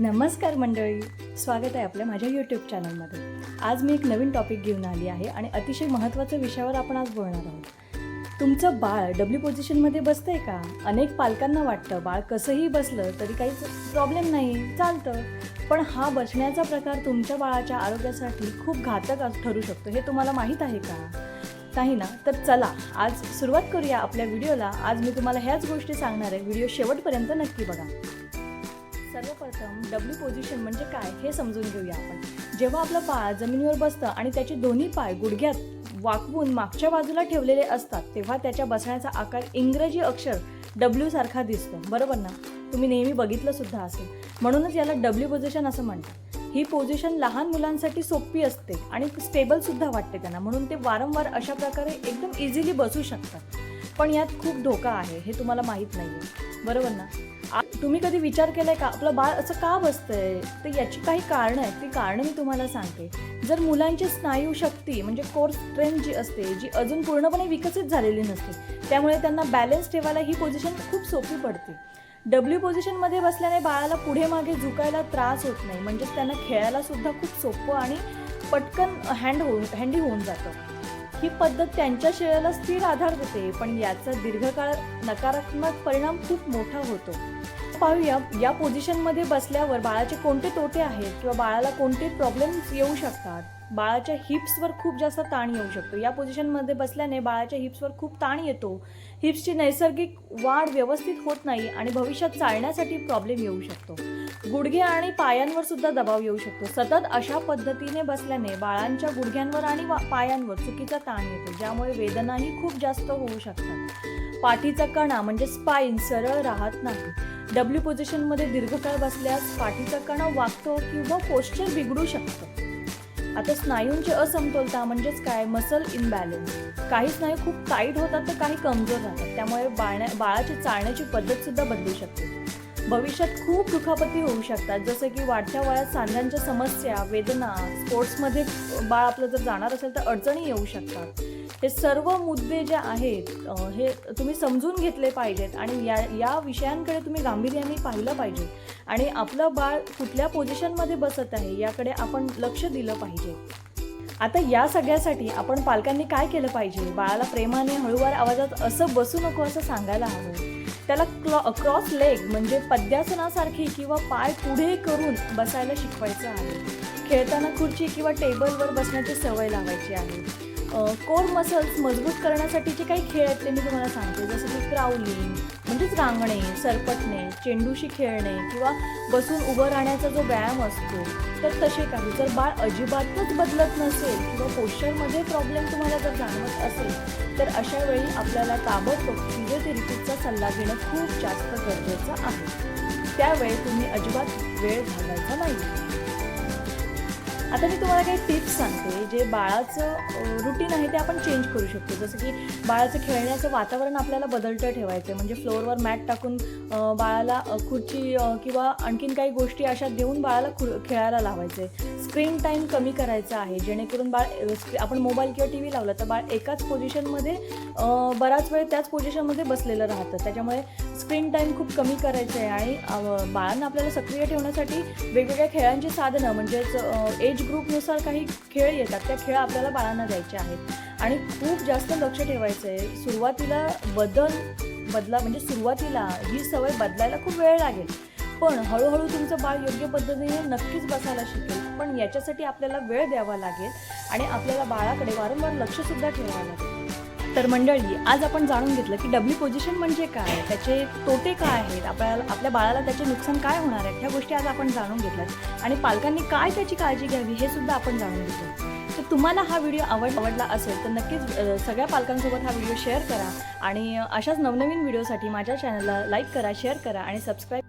नमस्कार मंडळी. स्वागत आहे आपल्या माझ्या यूट्यूब चॅनलमध्ये आज मी एक नवीन टॉपिक घेऊन आली आहे आणि अतिशय महत्त्वाच्या विषयावर आपण आज बोलणार आहोत. तुमचं बाळ डब्ल्यू पोझिशनमध्ये बसतंय का? अनेक पालकांना वाटतं बाळ कसंही बसलं तरी काहीच प्रॉब्लेम नाही चालतं. पण हा बसण्याचा प्रकार तुमच्या बाळाच्या आरोग्यासाठी खूप घातक ठरू शकतो हे तुम्हाला माहीत आहे का? नाही ना? तर चला आज सुरुवात करूया आपल्या व्हिडिओला आज मी तुम्हाला ह्याच गोष्टी सांगणार आहे. व्हिडिओ शेवटपर्यंत नक्की बघा. सर्वप्रथम डब्ल्यू पोझिशन म्हणजे काय हे समजून घेऊया आपण. जेव्हा आपलं पाय जमिनीवर बसतं आणि त्याचे दोन्ही पाय गुडघ्यात वाकवून मागच्या बाजूला ठेवलेले असतात तेव्हा त्याच्या बसण्याचा आकार इंग्रजी अक्षर डब्ल्यू सारखा दिसतो. बरोबर ना? तुम्ही नेहमी बघितलं सुद्धा असेल. म्हणूनच याला डब्ल्यू पोझिशन असं म्हणतात. ही पोझिशन लहान मुलांसाठी सोपी असते आणि स्टेबल सुद्धा वाटते त्यांना. म्हणून ते वारंवार अशा प्रकारे एकदम इझिली बसू शकतात. पण यात खूप धोका आहे हे तुम्हाला माहीत नाही आहे बरोबर ना? आ- तुम्ही कधी विचार केलाय का आपलं बाळ असं का बसतंय? तर याची काही कारणं आहेत ती कारणं मी तुम्हाला सांगते. जर मुलांची स्नायू शक्ती म्हणजे कोर स्ट्रेंथ जी असते जी अजून पूर्णपणे विकसित झालेली नसते त्यामुळे त्यांना बॅलन्स ठेवायला ही पोझिशन खूप सोपी पडते. डब्ल्यू पोझिशनमध्ये बसल्याने बाळाला पुढे मागे झुकायला त्रास होत नाही म्हणजेच त्यांना खेळायला सुद्धा खूप सोपं आणि पटकन हँड होऊन हँडी होऊन जातं. ही पद्धत त्यांच्या शरीराला स्थिर आधार देते पण याचा दीर्घकाळ नकारात्मक परिणाम खूप मोठा होतो. पाहूया. या पोझिशनमध्ये बसल्यावर बाळाचे कोणते तोटे आहेत किंवा बाळाला कोणते प्रॉब्लेम्स येऊ शकतात? बाळाच्या हिप्सवर खूप जास्त ताण येऊ शकतो. या पोझिशनमध्ये बसल्याने बाळाच्या हिप्सवर खूप ताण येतो. हिप्सची नैसर्गिक वाढ व्यवस्थित होत नाही आणि भविष्यात चालण्यासाठी प्रॉब्लेम येऊ शकतो. गुडघे आणि पायांवर सुद्धा दबाव येऊ शकतो. सतत अशा पद्धतीने बसल्याने बाळांच्या गुडघ्यांवर आणि पायांवर चुकीचा ताण येतो ज्यामुळे वेदनाही खूप जास्त होऊ शकतात. पाठीचा कणा म्हणजे स्पाईन सरळ राहत नाही. डब्ल्यू पोझिशनमध्ये दीर्घकाळ बसल्यास पाठीचा कणा वागतो किंवा पोश्चर बिघडू शकतं. आता स्नायूंची असमतोलता म्हणजेच काय? मसल इनबॅलन्स काही स्नायू खूप टाईट होतात तर काही कमजोर राहतात. त्यामुळे बाळण्या बाळाची चालण्याची पद्धतसुद्धा बदलू शकते. भविष्यात खूप दुखापती होऊ शकतात. जसं की वाढत्या वयात सांध्यांच्या समस्या वेदना स्पोर्ट्समध्ये बाळ आपलं जर जाणार असेल तर अडचणी येऊ शकतात. हे सर्व मुद्दे जे आहेत हे तुम्ही समजून घेतले पाहिजेत आणि या या विषयांकडे तुम्ही गांभीर्याने पाहिलं पाहिजे. आणि आपलं बाळ कुठल्या पोझिशनमध्ये बसत आहे याकडे आपण लक्ष दिलं पाहिजे. आता या सगळ्यासाठी आपण पालकांनी काय केलं पाहिजे? बाळाला प्रेमाने हळूवार आवाजात असं बसू नको असं सांगायला हवं. त्याला क्लॉ क्रॉस लेग म्हणजे पद्यासनासारखी किंवा पाय पुढे करून बसायला शिकवायचं आहे. खेळताना खुर्ची किंवा टेबलवर बसण्याची सवय लावायची आहे. कोर मसल्स मजबूत करण्यासाठीचे काही खेळ आहेत ते मी तुम्हाला सांगते. जसं की क्राउलिंग म्हणजेच रांगणे सरपटणे चेंडूशी खेळणे किंवा बसून उभं राहण्याचा जो व्यायाम असतो तर तसे काही. जर बाळ अजिबातच बदलत नसेल किंवा पोश्चरमध्ये प्रॉब्लेम तुम्हाला जर जाणवत असेल तर अशा वेळी आपल्याला ताबडतोब फिजिओथेरपिस्टचा सल्ला घेणं खूप जास्त गरजेचं आहे. त्यावेळी तुम्ही अजिबात वेळ घालवायचा नाही आता मी तुम्हाला काही टिप्स सांगते. जे बाळाचं रुटीन आहे ते आपण चेंज करू शकतो. जसं की बाळाचं खेळण्याचं वातावरण आपल्याला बदलतं ठेवायचं म्हणजे फ्लोअरवर मॅट टाकून बाळाला खुर्ची किंवा आणखीन काही गोष्टी अशा देऊन बाळाला खु खेळायला लावायचे स्क्रीन टाईम कमी करायचा आहे. जेणेकरून बाळ आपण मोबाईल किंवा टी व्ही लावला तर बाळ एकाच पोझिशनमध्ये बराच वेळ त्याच पोझिशनमध्ये बसलेलं राहतं. त्याच्यामुळे स्क्रीन टाईम खूप कमी करायचं आहे आणि बाळांना आपल्याला सक्रिय ठेवण्यासाठी वेगवेगळ्या खेळांची साधनं म्हणजेच एज ग्रुपनुसार काही खेळ येतात त्या खेळ आपल्याला बाळांना द्यायचे आहेत. आणि खूप जास्त लक्ष ठेवायचं आहे सुरुवातीला बदल बदला म्हणजे सुरुवातीला ही सवय बदलायला खूप वेळ लागेल. पण हळूहळू तुमचं बाळ योग्य पद्धतीने नक्कीच बसायला शिकेल. पण याच्यासाठी आपल्याला वेळ द्यावा लागेल आणि आपल्याला बाळाकडे वारंवार लक्षसुद्धा ठेवावं लागेल. तर मंडळी आज आपण जाणून घेतलं की डब्ल्यू पोझिशन म्हणजे काय? त्याचे तोटे काय आहेत? आपल्याला आपल्या बाळाला त्याचे नुकसान काय होणार आहे ह्या गोष्टी आज आपण जाणून घेतल्यात. आणि पालकांनी काय त्याची काळजी घ्यावी हे सुद्धा आपण जाणून घेतो तर तुम्हाला हा व्हिडिओ आवड आवडला असेल तर नक्कीच सगळ्या पालकांसोबत हा व्हिडिओ शेअर करा. आणि अशाच नवनवीन व्हिडिओसाठी माझ्या चॅनलला लाईक करा शेअर करा आणि सबस्क्राईब